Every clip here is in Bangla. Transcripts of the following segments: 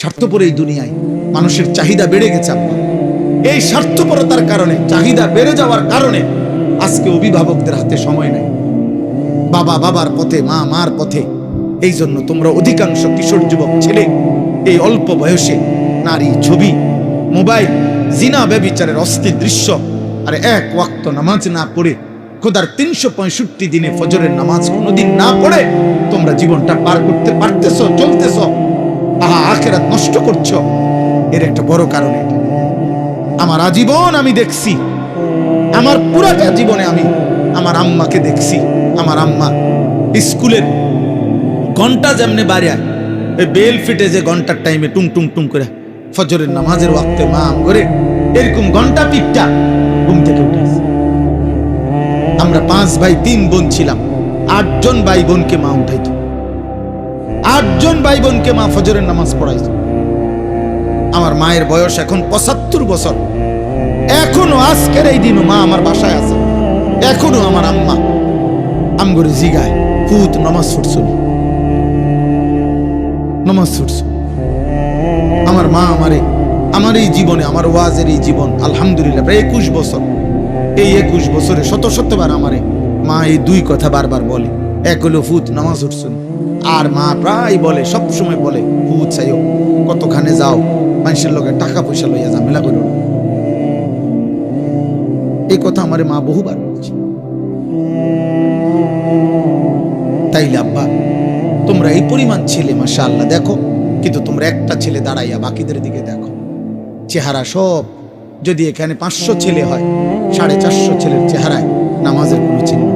স্বার্থপর এই দুনিয়ায় মানুষের চাহিদা বেড়ে গেছে আব্বা এই স্বার্থপরতার কারণে, চাহিদা বেড়ে যাওয়ার কারণে আজকে অভিভাবকদের হাতে সময় নেই। বাবা, বাবার পথে, মা, মার পথে। এই জন্য তোমরা অধিকাংশ কিশোর যুবক ছেলে, এই অল্প বয়সে নারী ছবি, মোবাইল, জিনা ব্যবিচারের অস্থির দৃশ্য আর এক ওয়াক্ত নামাজ না পড়ে, খোদার তিনশো পঁয়ষট্টি দিনে ফজরের নামাজ কোনোদিন না পড়ে, তোমরা জীবনটা পার করতে পারতেছ, চলতেছ। আহা আখেরাত নষ্ট করছ। এর একটা বড় কারণ আমার আজীবন আমি দেখছি। আমার পুরাটা জীবনে আমি আমার আম্মাকে দেখছি। আমার আম্মা স্কুলের ঘণ্টা যেমনে বাড়িয়ায় ওই বেল ফিটে যে ঘণ্টার টাইমে টুং টুং টুং করে ফজরের নামাজের ওয়াক্তে মা আম করে এরকম ঘণ্টা পিঠটা ঘুম থেকে উঠেছে আমরা পাঁচ ভাই, তিন বোন ছিলাম। আটজন ভাই বোনকে মা উঠাইতো। আটজন ভাই বোনকে মা ফজরের নামাজ পড়াইতো আমার মায়ের বয়স এখন পঁচাত্তর বছর। এখনও আজকের এই দিনও মা আমার বাসায় আছে। এখনও আমার আম্মা আমগরে জিগায়, পুত, নমাজ ফুটছনি নমাজ ফুটছ আমার মা আমারে, আমার এই জীবনে, আমার ওয়াজের এই জীবন, আলহামদুলিল্লাহ, প্রায় একুশ বছর। এই একুশ বছরে শত শতবার আমারে মা এই দুই কথা বারবার বলে, এক হলো ফুত নামাজ উঠছুন আর মা প্রায় বলে সব সময় বলে চাইও কতখানে যাও, মানুষের লোকের টাকা পয়সা লইয়া ঝামেলা করো। এই কথা আমারে মা বহুবার বলছে তাইলে আব্বা, তোমরা এই পরিমাণ ছেলে মাসা আল্লাহ দেখো, কিন্তু তোমরা একটা ছেলে দাঁড়াইয়া বাকিদের দিকে দেখো চেহারা সব, যদি এখানে পাঁচশো ছেলে হয়, সাড়ে চারশো ছেলের চেহারায় নামাজের কোনো চিহ্ন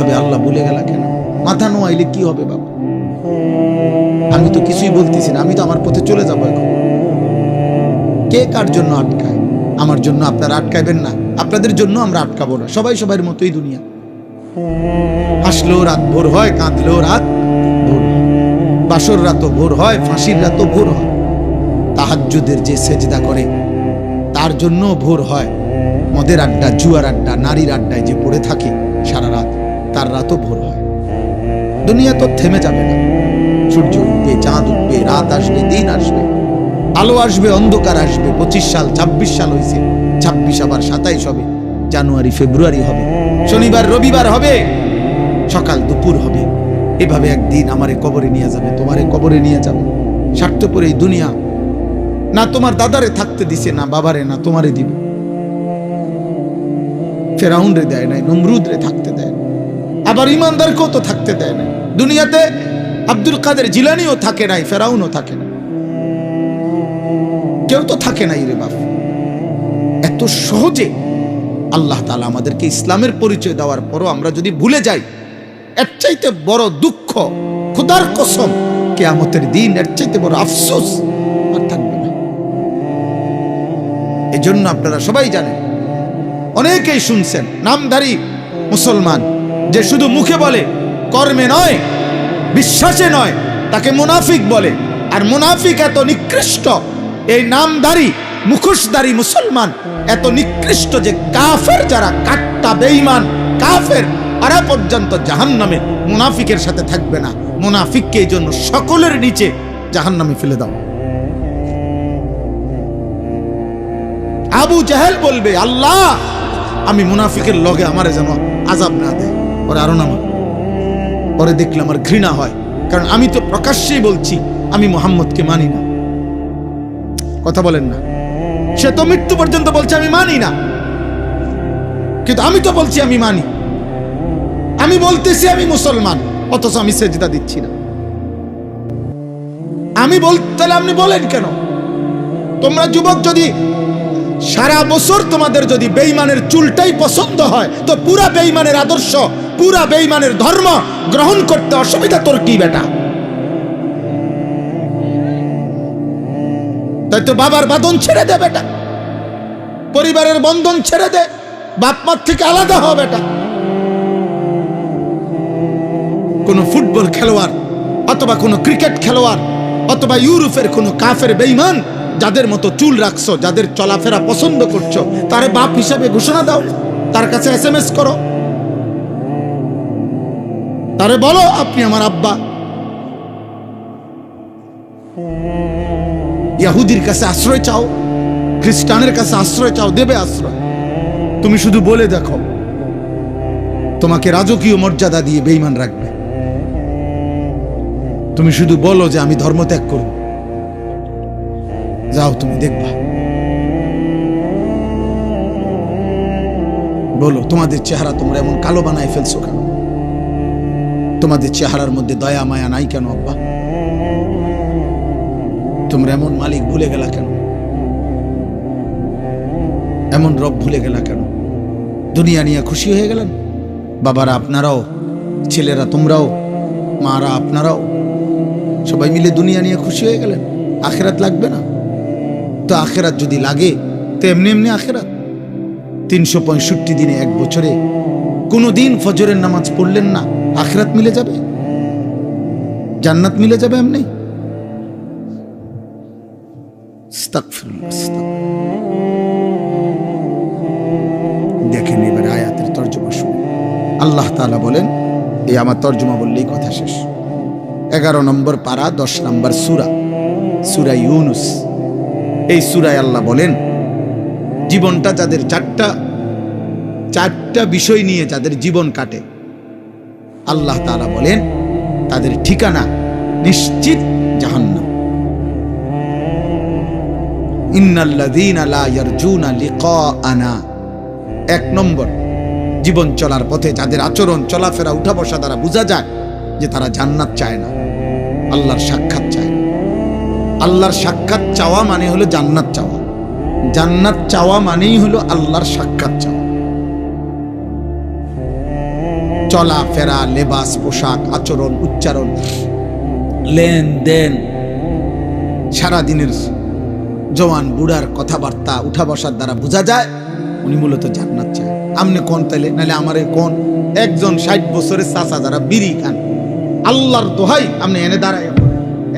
নেই। এভাবে আল্লাহ বলে গেল কেন? মাথা নোয়াইলে কি হবে বাবা? আমি তো কিছুই বলতেছি না, আমি তো আমার পথে চলে যাব এখন। কে কার জন্য আটকায়? আমার জন্য আপনারা আটকাইবেন না, আপনাদের জন্য আমরা আটকাবো না, সবাই সবার মতোই দুনিয়া। হাসলেও রাত ভোর হয়, কাঁদলেও রাত ভোর। বাসর রাতও ভোর হয়, ফাঁসির রাতও ভোর হয়। তাহাজ্জুদের যে সেজদা করে, তার জন্য ভোর হয়। মদের আড্ডা, জুয়ার আড্ডা, নারীর আড্ডায় যে পড়ে থাকে সারা রাত। তার রাতও ভোর হয়। দুনিয়া তো থেমে যাবে না। সূর্য উঠবে, চাঁদ উঠবে, রাত আসবে, দিন আসবে। আলো আসবে, অন্ধকার আসবে, পঁচিশ সাল, ছাব্বিশ সাল হয়েছে ছাব্বিশ আবার সাতাইশ হবে, জানুয়ারি, ফেব্রুয়ারি হবে, শনিবার, রবিবার হবে, সকাল, দুপুর হবে। এভাবে একদিন আমারে কবরে নিয়ে যাবে, তোমারে কবরে নিয়ে যাবে। স্বার্থপর এই দুনিয়া না তোমার দাদারে থাকতে দিছে, না বাবারে, না তোমারে দিবে। ফেরাউন রে দেয় নাই নমরুদ রে থাকতে দেয় না। আবার ইমানদারকেও তো থাকতে দেয় না। দুনিয়াতে আব্দুল কাদের জিলানিও থাকে নাই, ফেরাউনও থাকে না। কেউ তো থাকে নাই রে বাপ। এত সহজে আল্লাহ তালা আমাদেরকে ইসলামের পরিচয় দেওয়ার পরও আমরা যদি ভুলে যাই, এর চাইতে বড় দুঃখ, খুদার কসম, কেয়ামতের দিন এর চাইতে বড় আফসোস আর থাকবে না। এই জন্য আপনারা সবাই জানেন, অনেকেই শুনছেন, নামধারী মুসলমান যে শুধু মুখে বলে, কর্মে নয়, বিশ্বাসে নয়, তাকে মুনাফিক বলে। আর মুনাফিক এত নিকৃষ্ট, এই নামধারী, মুখোশধারী মুসলমান, এত নিকৃষ্ট যে কাফের যারা কাট্টা, বেঈমান, কাফের আরা পর্যন্ত জাহান্নামে মুনাফিকের সাথে থাকবে না। মুনাফিককে এই জন্য সকলের নিচে জাহান্নামে ফেলে দাও। আবু জাহেল বলবে, আল্লাহ, আমি মুনাফিকের লগে আমারে যেন আজাব না দেয়। ওরে আরও নামা। পরে দেখলে আমার ঘৃণা হয়। কারণ আমি তো প্রকাশ্যেই বলছি, আমি মোহাম্মদকে মানি না। কথা বলেন না। সে তো মৃত্যু পর্যন্ত বলছে, আমি মানি না। কিন্তু আমি তো বলছি, আমি মানি। আমি বলতেছি, আমি মুসলমান। অথচ আমি সেজদা দিচ্ছি না। আমি তাহলে আপনি বলেন কেন? তোমরা যুবক যদি সারা বছর তোমাদের যদি বেইমানের চুলটাই পছন্দ হয়, তো পুরা বেইমানের আদর্শ পুরা বেইমানের ধর্ম গ্রহণ করতে অসুবিধা তোর কি বেটা? তাই তো বাবার বাদন ছেড়ে দে বেটা। পরিবারের বন্ধন ছেড়ে দে। বাপ মার থেকে আলাদা হ বেটা। কোনো ফুটবল খেলোয়াড় অথবা কোনো ক্রিকেট খেলোয়াড় অথবা ইউরোপের কোনো কাফের বেইমান যাদের মতো চুল রাখছো, যাদের চলাফেরা পছন্দ করছ, তারে বাপ হিসাবে ঘোষণা দাও। তার কাছে এস করো। তারে বলো, আপনি আমার আব্বা। ইয়াহুদির কাছে আশ্রয় চাও, খ্রিস্টানের কাছে আশ্রয় চাও, দেবে আশ্রয়। তুমি শুধু বলে দেখো, তোমাকে রাজকীয় মর্যাদা দিয়ে বেইমান রাখবে। তুমি শুধু বলো যে আমি ধর্ম ত্যাগ করব। যাও, তুমি দেখবা। বলো, তোমাদের চেহারা তোমরা এমন কালো বানায় ফেলছো কেন? তোমাদের চেহারার মধ্যে দয়া, মায়া নাই কেন, আব্বা? তোমরা এমন মালিক ভুলে গেলা কেন? এমন রব ভুলে গেলা কেন? দুনিয়া নিয়ে খুশি হয়ে গেলেন? বাবারা আপনারাও, ছেলেরা তোমরাও, মারা আপনারাও, সবাই মিলে দুনিয়া নিয়ে খুশি হয়ে গেলেন। আখেরাত লাগবে না? তো আখেরাত যদি লাগে, তো এমনি এমনি আখেরাত। তিনশো পঁয়ষট্টি দিনে এক বছরে কোনো দিন ফজরের নামাজ পড়লেন না। আখেরাত মিলে যাবে? জান্নাত মিলে যাবে এমনি। দেখেন এবার আয়াতের তর্জমা শুনে। আল্লাহ তাআলা বলেন, এই আমার তর্জমা বললেই কথা শেষ। এগারো নম্বর পারা, দশ নম্বর সুরা সুরা ইউনুস। এই সুরায় আল্লাহ বলেন, জীবনটা যাদের চারটা চারটা বিষয় নিয়ে যাদের জীবন কাটে আল্লাহ তাআলা বলেন, তাদের ঠিকানা নিশ্চিত জাহান্নাম। এক নম্বর, জীবন চলার পথে যাদের আচরণ, চলাফেরা উঠা বসা দ্বারা বোঝা যায় যে তারা জান্নাত চায় না, আল্লাহর সাক্ষাৎ চায় আল্লাহর সাক্ষাৎ চাওয়া মানে হলো জান্নাত চাওয়া। জান্নাত চাওয়া মানেই হলো আল্লাহর সাক্ষাৎ চাওয়া। চলা ফেরা লেবাস, পোশাক, আচরণ, উচ্চারণ। লেনদেন। সারাদিনের জওয়ান বুড়ার কথাবার্তা উঠা বসার দ্বারা বোঝা যায়, উনি মূলত জান্নাত চায়। আমনে কোন তাইলে? নাহলে আমারে কোন? একজন ষাট বছরের চাচা যারা বিড়ি খান। আল্লাহর দোহাই আপনি এনে দাঁড়ায়।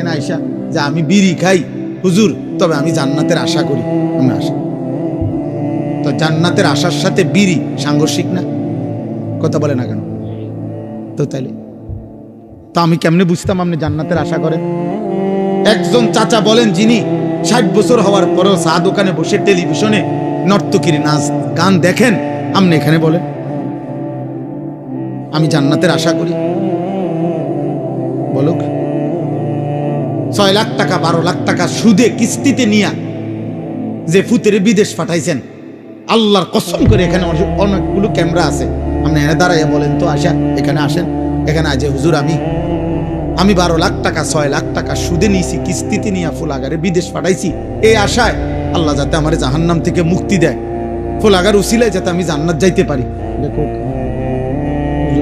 এনে আইসা, যে আমি বিড়ি খাই, হুজুর, তবে আমি জান্নাতের আশা করি। আমি আশা তো জান্নাতের আশার সাথে বিড়ি সাংঘর্ষিক না? কথা বলে না কেন? তো তাইলে। তো আমি কেমনে বুঝতাম আপনি জান্নাতের আশা করেন? একজন চাচা বলেন যিনি ষাট বছর হওয়ার পরেও চা দোকানে বসে টেলিভিশনে নর্তকীর নাচ গান দেখেন, আপনি এখানে বলেন। আমি জান্নাতের আশা করি। বলুক। ছয় লাখ টাকা, বারো লাখ টাকা সুদে কিস্তিতে নিয়া যে ফুতের বিদেশ পাঠাইছেন, আল্লাহর কসম করে এখানে অনেক- অনেকগুলো ক্যামেরা আছে। আপনি এনে দাঁড়াইয়া বলেন, তো আসা এখানে আসেন, এখানে আজ হুজুর আমি। আমি বারো লাখ টাকা, ছয় লাখ টাকা সুদে নিয়েছি, কিস্তিতে নিয়ে ফুলাগারে বিদেশ পাঠাইছি। এই আশায় আল্লাহ যাতে আমার জাহান্নাম থেকে মুক্তি দেয়। ফুলাগার উসিলায় যাতে আমি জান্নাত যাইতে পারি। দেখো,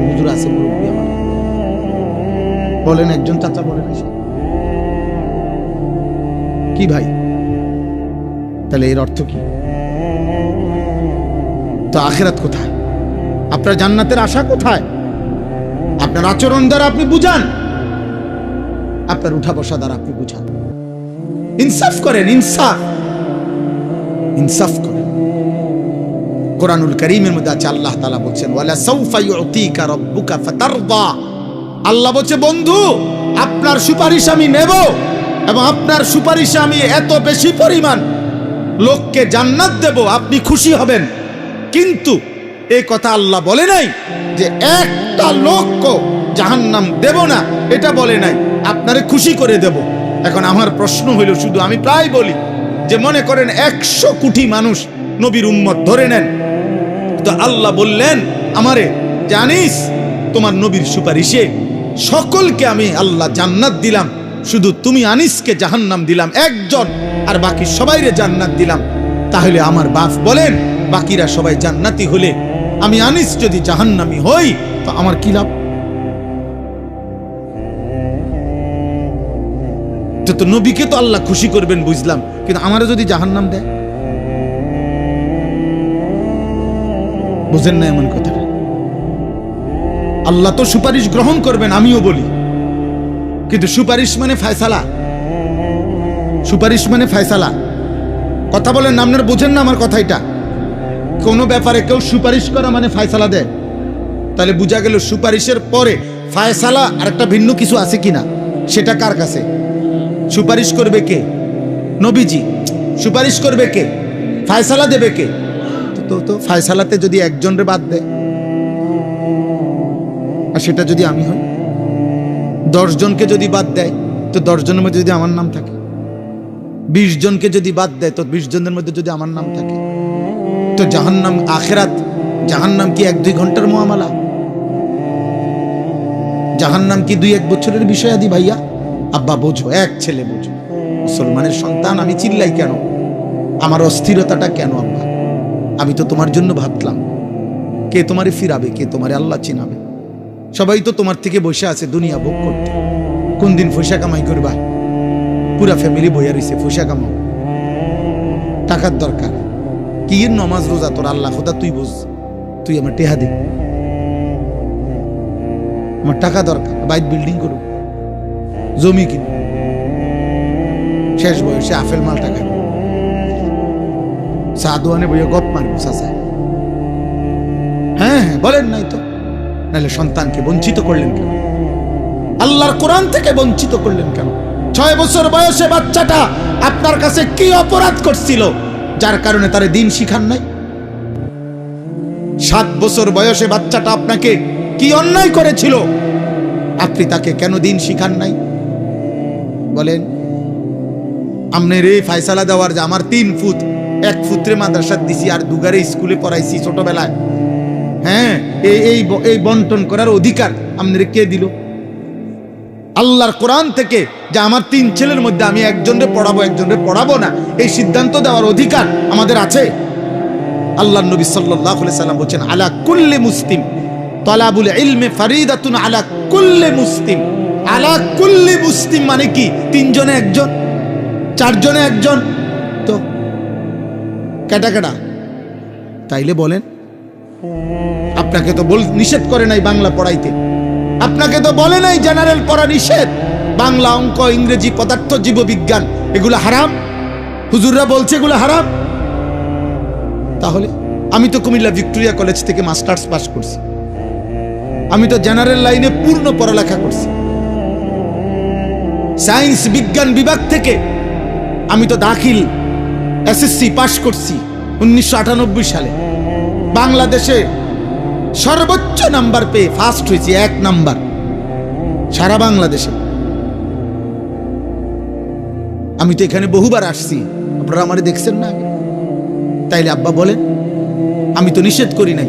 হুজুর আছে বলেন, একজন চাচা বলেন কি ভাই? তাহলে এর অর্থ কি? তো আখেরাত কোথায়? আপনার জান্নাতের আশা কোথায়? আপনার আচরণ দ্বারা আপনি বুঝান। আপনার উঠা বসা দ্বারা আপনি বুঝান। ইনসাফ করেন, ইনসাফ। ইনসাফ করেন। কোরআনুল করিমের মধ্যে আছে, আল্লাহ তালা বলছেন আল্লাহ বলছে, বন্ধু, আপনার সুপারিশ আমি নেব এবং আপনার সুপারিশে আমি এত বেশি পরিমাণ লোককে জান্নাত দেব, আপনি খুশি হবেন। কিন্তু এই কথা আল্লাহ বলে নাই যে একটা লোককে জাহান্নাম দেব না, এটা বলে নাই। আপনারে খুশি করে দেব। এখন আমার প্রশ্ন হইল, শুধু আমি প্রায় বলি যে মনে করেন একশো কোটি মানুষ নবীর উম্মত ধরে নেন। তো আল্লাহ বললেন, আমারে জানিস, তোমার নবীর সুপারিশে সকলকে আমি আল্লাহ জান্নাত দিলাম। শুধু তুমি আনিসকে জাহান্নাম দিলাম, একজন, আর বাকি সবাইরে জান্নাত দিলাম। তাহলে আমার বাপ বলেন, বাকিরা সবাই জান্নাতি হলে আমি আনিস যদি জাহান্নামি হই, তো আমার কি লাভ? তো নবীকে তো আল্লাহ খুশি করবেন, বুঝলাম। কিন্তু আমারও যদি জাহান্নাম দেয়? বুঝেন না এমন কথা আল্লাহ তো সুপারিশ গ্রহণ করবেন, আমিও বলি। কিন্তু সুপারিশ মানে ফায়সালা। সুপারিশ মানে ফায়সালা। কথা বলেন আপনার বোঝেন না আমার কথা এটা। কোনো ব্যাপারে কেউ সুপারিশ করা মানে ফায়সালা দেয়। তাহলে বোঝা গেল সুপারিশের পরে ফায়সালা আর একটা ভিন্ন কিছু আছে কিনা? সেটা কার কাছে? সুপারিশ করবে কে? নবীজি। সুপারিশ করবে কে? ফায়সালা দেবে কে? তো- তো ফায়সালাতে যদি একজনরে বাদ দেয়, আর সেটা যদি আমি হই? দশ জনকে যদি বাদ দেয়, তো দশ জনের মধ্যে যদি আমার নাম থাকে? বিশ জনকে যদি বাদ দেয়, তো বিশ জনের মধ্যে যদি আমার নাম থাকে? তো জাহান্নাম আখেরাত, জাহান্নাম কি এক দুই ঘণ্টার মহামালা? জাহান্নাম কি দুই এক বছরের বিষয় আদি ভাইয়া? আব্বা, বোঝো, এক ছেলে বোঝো। মুসলমানের সন্তান, আমি চিল্লাই কেন? আমার অস্থিরতাটা কেন আব্বা? আমি তো তোমার জন্য ভাবলাম। কে তোমারে ফিরাবে, কে তোমারে আল্লাহ চিনাবে? সবাই তো তোমার থেকে বসে আছে দুনিয়া ভোগ করতে। কোন দিন পয়সা কামাই করবা? পুরা ফ্যামিলি বইয়া রইছে পয়সা কামাও। টাকার দরকার। কি নমাজ রোজা তোর? আল্লাহ, খোদা, তুই বুঝ। তুই আমার টেহা দে। আমার টাকা দরকার। বাইক বিল্ডিং করো জমি কিন শেষ বয়সে আফেল মাল টাকা সাদুয়ানে বইয়ে গপ মারবো চাচায় হ্যাঁ হ্যাঁ বলেন নাই তো। নাহলে সন্তানকে বঞ্চিত করলেন কেন? আল্লাহর কোরআন থেকে বঞ্চিত করলেন কেন? ছয় বছর বয়সে বাচ্চাটা আপনার কাছে কি অপরাধ করছিল? যার কারণে তারে দিন শিখান নাই। সাত বছর বয়সে বাচ্চাটা আপনাকে কি অন্যায় করেছিল? আপনি তাকে কেন দিন শিখান নাই? বলেন আমনের এই ফায়সালা দেওয়ার যে আমার তিন ফুট এক ফুত্রে মাদ্রাসার দিছি আর দুগারে স্কুলে পড়াইছি ছোটবেলায়। হ্যাঁ এই এই এই বন্টন করার অধিকার আপনাদের কে দিল? আল্লাহর কোরআন থেকে যে আমার তিন ছেলের মধ্যে আমি একজনরে পড়াবো একজনরে পড়াবো না, এই সিদ্ধান্ত দেওয়ার অধিকার আমাদের আছে? আল্লাহ নবী সাল্লাম বলছেন, আলা কুল্লি মুসলিম, তালাবুল ইলমে ফারিদাতুন আলা কুল্লি মুসলিম। আলা কুল্লি মুসলিম মানে কি? তিনজনে একজন? চারজনে একজন? তো, কেটা কেটা? তাইলে বলেন। আপনাকে তো বল, নিষেধ করে নাই বাংলা পড়াইতে। আপনাকে তো বলে নাই জেনারেল পড়া নিষেধ। বাংলা অঙ্ক, ইংরেজি, পদার্থ, জীববিজ্ঞান, এগুলো হারাম। হুজুররা বলছে এগুলো হারাম। তাহলে আমি তো কুমিল্লা ভিক্টোরিয়া কলেজ থেকে মাস্টার্স পাস করছি। আমি তো জেনারেল লাইনে পূর্ণ পড়ালেখা করছি। সায়েন্স বিজ্ঞান বিভাগ থেকে আমি তো দাখিল এসএসসি পাশ করছি উনিশশো আটানব্বই সালে। বাংলাদেশে সর্বোচ্চ নাম্বার পেয়ে ফার্স্ট হয়েছি এক নাম্বার। সারা বাংলাদেশে। আমি তো এখানে বহুবার আসছি। আপনারা আমারে দেখছেন না? তাইলে আব্বা বলেন, আমি তো নিষেধ করি নাই।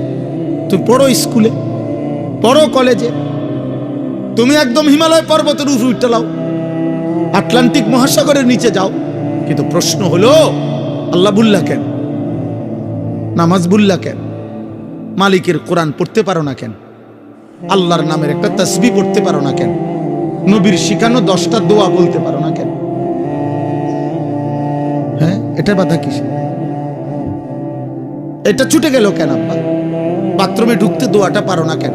তুমি পড়ো স্কুলে, পড়ো কলেজে। তুমি একদম হিমালয় পর্বতের উপরে উঠতে লাও। আটলান্টিক মহাসাগরের নিচে যাও। কিন্তু প্রশ্ন হলো, আল্লাহ বুল্লা কেন? নামাজ বুল্লা কেন? মালিকের কোরআন পড়তে পারো না কেন? আল্লাহর নামের একটা তসবি পড়তে পারো না কেন? নবীর শিখানো দশটা দোয়া বলতে পারো না কেন? হ্যাঁ এটা বাধা কিসে এটা ছুটে গেল কেন আব্বা? বাথরুমে ঢুকতে দোয়াটা পারো না কেন?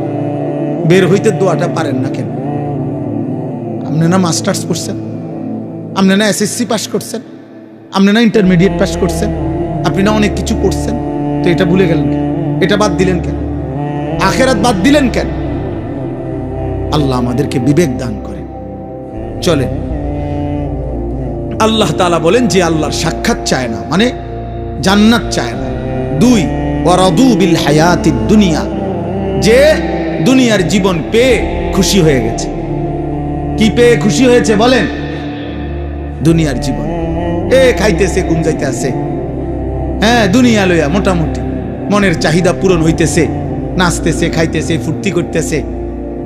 বের হইতে দোয়াটা পারেন না কেন? আপনি না মাস্টার্স করছেন? আপনি না এসএসসি পাস করছেন? আপনি না ইন্টারমিডিয়েট পাস করছেন? আপনি না অনেক কিছু করছেন তো এটা ভুলে গেলেন এটা বাদ দিলেন কেন? আখেরাত বাদ দিলেন কেন? আল্লাহ আমাদেরকে বিবেক দান করেন। চলেন। আল্লাহ তাআলা বলেন যে আল্লাহর সাক্ষাৎ চায় না মানে জান্নাত চায় না। দুই, ওয়ারাদু বিল হায়াতিদ দুনিয়া। যে দুনিয়ার জীবন পেয়ে খুশি হয়ে গেছে। কি পেয়ে খুশি হয়েছে বলেন? দুনিয়ার জীবন। এ খাইতেছে, ঘুম যাইতে আছে হ্যাঁ দুনিয়া লইয়া মোটামুটি। মনের চাহিদা পূরণ হইতেছে, নাচতেছে, খাইতেছে, ফুর্তি করতেছে।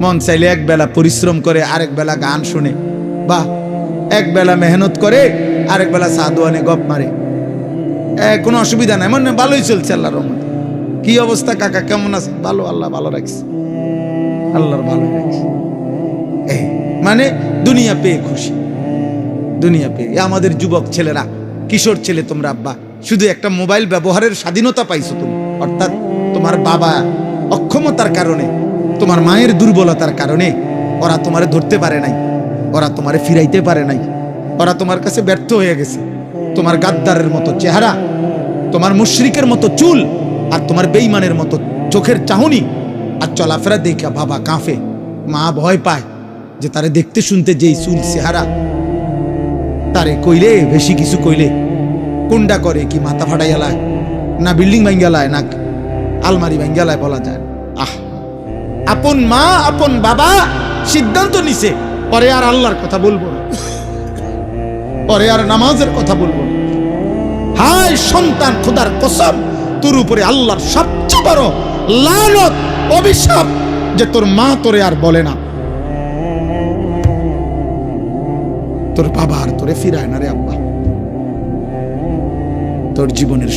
মন চাইলে এক বেলা পরিশ্রম করে আরেক বেলা গান শুনে বা এক বেলা মেহনত করে আরেক বেলা সাদুয়ানে গপ মারে। কোনো অসুবিধা নাই মানে ভালোই চলছে আল্লাহর রহমতে। কি অবস্থা কাকা, কেমন আছে ভালো, আল্লাহ ভালো রাখছে। আল্লাহর ভালো রাখছে। মানে দুনিয়া পেয়ে খুশি। দুনিয়া পেয়ে। আমাদের যুবক ছেলেরা, কিশোর ছেলে তোমরা আব্বা, শুধু একটা মোবাইল ব্যবহারের স্বাধীনতা পাইছো তুমি। অর্থাৎ তোমার বাবা অক্ষমতার কারণে, তোমার মায়ের দুর্বলতার কারণে ওরা তোমারে ধরতে পারে নাই, ওরা তোমারে ফিরাইতে পারে নাই, ওরা তোমার কাছে ব্যর্থ হয়ে গেছে। তোমার গাদ্দারের মতো চেহারা, তোমার মুশরিকের মতো চুল আর তোমার বেইমানের মতো চোখের চাহনি আর চলাফেরা দেখা বাবা কাঁফে মা ভয় পায় যে তারে দেখতে শুনতে যেই চুল চেহারা। তারে কইলে, বেশি কিছু কইলে কোনটা করে কি মাথা ফাটাইয়ালায় না বিল্ডিং ভাঙ্গালায় না আলমারি ভাঙ্গালায় বলা যায়। আহ। আপন মা, আপন বাবা সিদ্ধান্ত নিছে, পরে আর আল্লাহর কথা বলব না। পরে আর নামাজের কথা বলব না। হায় সন্তান খোদার কসম, তোর উপরে আল্লাহর সবচেয়ে বড় লানত, অভিশাপ যে তোর মা তোরে আর বলে না। তোর বাবা আর তোরে ফিরায় না রে আব্বা। তোর জীবনের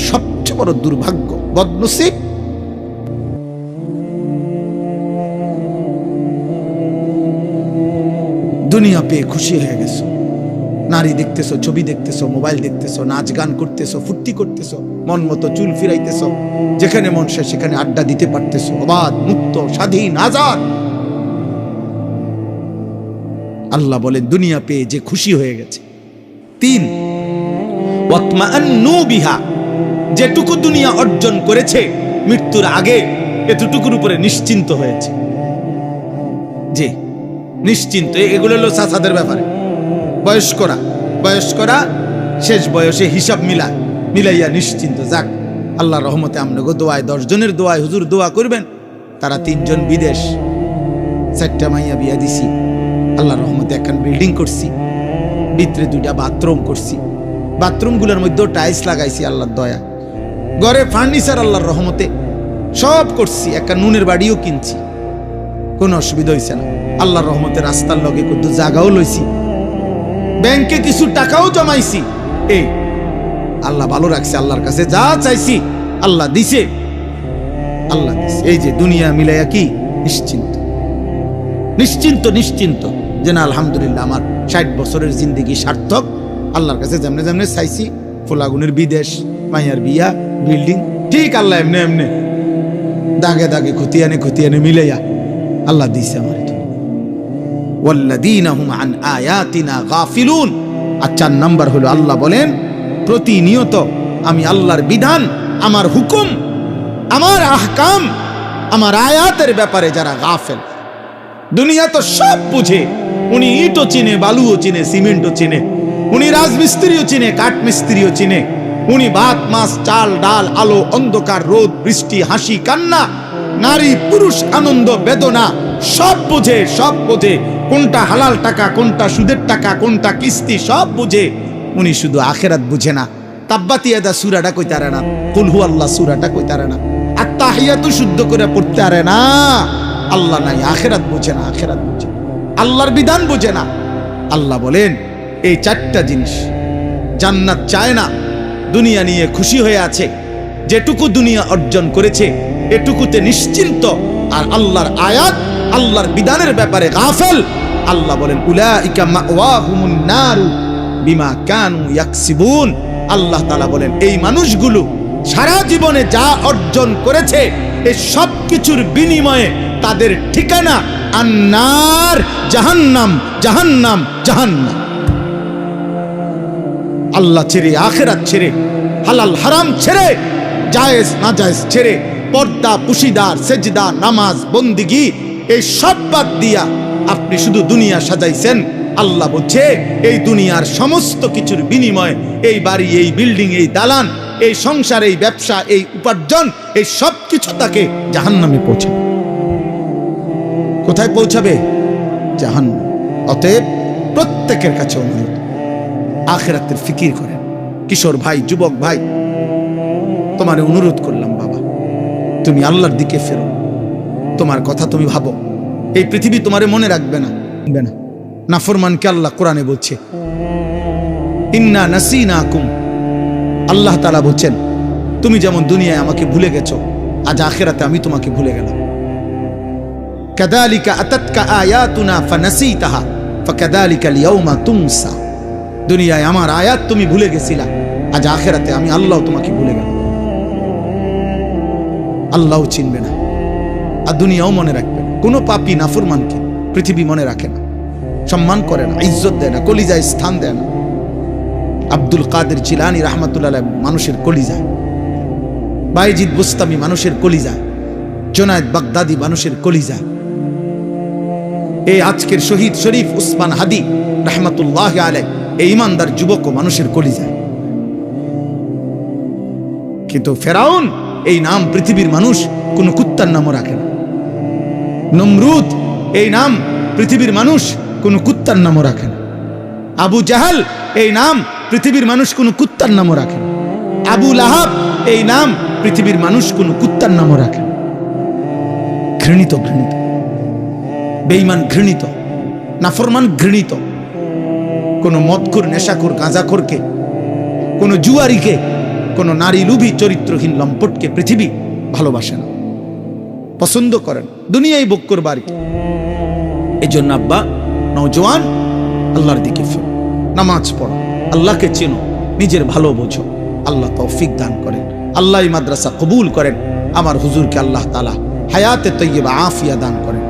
সবচেয়ে বড় দুর্ভাগ্য, বদনসিব। দুনিয়া পেয়ে খুশি হয়ে গেছো। নারী দেখতেছো, ছবি দেখতেছো, মোবাইল দেখতেছো, নাচ গান করতেছো, ফুর্তি করতেছো, মন মতো চুল ফিরাইতেছো, যেখানে মন সে সেখানে আড্ডা দিতে পারতেছো, অবাধ, মুক্ত, স্বাধীন, আজাদ। আল্লাহ বলেন, দুনিয়া পেয়ে যে খুশি হয়ে গেছে। তিন বিহা। যেটুকু দুনিয়া অর্জন করেছে, মৃত্যুর আগে এতটুকুর উপরে নিশ্চিন্ত হয়েছে। যে নিশ্চিন্ত এগুলো হলো চাচাদের ব্যাপারে। বয়স্করা বয়স্করা শেষ বয়সে হিসাব মিলায়, মিলাইয়া নিশ্চিন্ত, যাক, আল্লাহ রহমতে আমনগো দোয়ায় দশজনের দোয়ায় হুজুর দোয়া করবেন, তারা তিনজন বিদেশ। চারটা মাইয়া বিয়া দিছি, আল্লাহ রহমতে একখান বিল্ডিং করছি, ভিতরে দুইটা বাথরুম করছি। বাথরুমগুলোর মধ্যেও টাইলস লাগাইছি, আল্লাহর দয়া। ঘরে ফার্নিচার আল্লাহর রহমতে। সব করছি, একটা নুনের বাড়িও কিনছি। কোনো অসুবিধা হয়েছে না। আল্লাহর রহমতে রাস্তার লগে কত জায়গাও লইছি। ব্যাংকে কিছু টাকাও জমাইছি। এই আল্লাহ ভালো রাখছে, আল্লাহর কাছে যা চাইছি, আল্লাহ দিছে। আল্লাহ দিছে। এই যে দুনিয়া মিলাইয়া কি? নিশ্চিন্ত। নিশ্চিন্ত নিশ্চিন্ত যে না, আলহামদুলিল্লাহ, আমার ষাট বছরের জিন্দগি সার্থক। আল্লাহর কাছে যেমনে যেমনে চাইছি, ফোলাগুনের বিদেশ, মাইয়ার বিয়া বিল্ডিং ঠিক আল্লাহ, এমনি এমনি। দাগে দাগে, খতিয়ানে খতিয়ানে মিলাইয়া আল্লাহ দিছে আমার। আন নাম্বার হলো আল্লাহ বলেন, প্রতিনিয়ত আমি আল্লাহর বিধান, আমার হুকুম, আমার আহকাম, আমার আয়াতের ব্যাপারে যারা গাফেল, দুনিয়া তো সব বুঝে। উনি ইটও চিনে, বালুও চিনে, সিমেন্টও চিনে। উনি রাজমিস্ত্রিও চিনে, কাঠমিস্ত্রিও চিনে। উনি ভাত মাছ, চাল, ডাল, আলো, অন্ধকার, রোদ, বৃষ্টি, হাসি, কান্না, নারী, পুরুষ, আনন্দ, বেদনা, সব বুঝে, সব বোঝে। কোনটা হালাল টাকা, কোনটা সুদের টাকা, কোনটা কিস্তি, সব বুঝে। উনি শুধু আখেরাত বুঝে না। তাব্বাতিয়াদা সুরাটা কই তারে না? কুলহু আল্লাহ সুরাটা কই তারে না? আর তাহিয়াতু শুদ্ধ করে পড়তে আরে না। আল্লাহ নাই, আখেরাত বোঝে না, আখেরাত বোঝে। আল্লাহর বিধান বোঝে না। আল্লাহ বলেন, এই চারটা জিনিস জান্নাত চায় না দুনিয়া নিয়ে খুশি হয়ে আছে। যেটুকু দুনিয়া অর্জন করেছে, এটুকুতে নিশ্চিন্ত। আর আল্লাহর আয়াত, আল্লাহর বিধানের ব্যাপারে গাফেল। আল্লাহ বলেন নারু বিমা কানু ইয়াকসিবুন। আল্লাহ তাআলা বলেন, এই মানুষগুলো সারা জীবনে যা অর্জন করেছে এই সব কিছুর বিনিময়ে তাদের ঠিকানা আন্নার জাহান্নাম জাহান্নাম জাহান্নাম। আল্লাহ ছেড়ে, আখেরাত ছেড়ে, হালাল হারাম ছেড়ে, জায়েজ না জায়েজ ছেড়ে, পর্দা, পুশিদার, সেজদা, নামাজ, বন্দিগি, এই সব বাদ দিয়া আপনি শুধু দুনিয়া সাজাইছেন। আল্লাহ বলছে, এই দুনিয়ার সমস্ত কিছুর বিনিময় এই বাড়ি, এই বিল্ডিং, এই দালান, এই সংসার, এই ব্যবসা, এই উপার্জন, এই সব কিছু তাকে জাহান্নামে পৌঁছাবে। কোথায় পৌঁছাবে? জাহান্নাম। অতএব প্রত্যেকের কাছে অনুরোধ। আখেরাতের ফিকির করেন। কিশোর ভাই, যুবক ভাই, তোমার অনুরোধ করলাম, বাবা। তুমি আল্লাহর দিকে ফেরো। তোমার কথা তুমি ভাবো। এই পৃথিবী তোমারে মনে রাখবে না। না। নাফরমানকে আল্লাহ কোরআনে বলছে, ইন্না নাসিনা কুম আল্লাহ তালা বলছেন, তুমি যেমন দুনিয়ায় আমাকে ভুলে গেছো, আজ আখেরাতে আমি তোমাকে ভুলে গেলাম। কাদালিকা আতাতকা আয়াতুনা ফানাসিতাহা, ফাকাদালিকা লিয়াউমা তুমসা দুনিয়ায় আমার আয়াত তুমি ভুলে গেছিলা। আজ আখেরাতে আমি আল্লাহ তোমাকে ভুলে গেলাম। আল্লাহও চিনবে না। আর দুনিয়াও মনে রাখবে। কোনো পাপি নাফরমানকে পৃথিবী মনে রাখে না। সম্মান করে না, ইজ্জত দেয় না, কলিজায় স্থান দেয় না। আব্দুল কাদের চিলানি রহমতুল্লাহ মানুষের কলিজায় বাইজিদ বুস্তামি মানুষের কলিজায় জোনায়দ বাগদাদি মানুষের কলিজায় এই আজকের শহীদ শরীফ উসমান হাদি রহমতুল্লাহ আলাই এই ইমানদার যুবক মানুষের কলি যায় কিন্তু ফেরাউন এই নাম পৃথিবীর মানুষ কোনো কুত্তার নামও রাখে না। নমরুদ এই নাম পৃথিবীর মানুষ কোনো কুত্তার নামও রাখে না। আবু জাহাল এই নাম পৃথিবীর মানুষ কোনো কুত্তার নামও রাখে না। আবু লাহাব এই নাম পৃথিবীর মানুষ কোনো কুত্তার নামও রাখে না। ঘৃণিত ঘৃণিত। বেঈমান ঘৃণিত, নাফরমান ঘৃণিত। কোনো মদখুর, নেশাখুর, গাঁজাখোরকে, কোনো জুয়ারিকে, কোনো নারী লুভি চরিত্রহীন লম্পটকে পৃথিবী ভালোবাসে না, পছন্দ করেন দুনিয়ায় বক্কর বাড়ি। এই জন্য আব্বা নৌজওয়ান আল্লাহর দিকে ফেরো। নামাজ পড়ো, আল্লাহকে চেনো, নিজের ভালো বোঝো। আল্লাহ তৌফিক দান করেন। আল্লাহ মাদ্রাসা কবুল করেন। আমার হুজুরকে আল্লাহ তালা হায়াতে তৈবা আফিয়া দান করেন।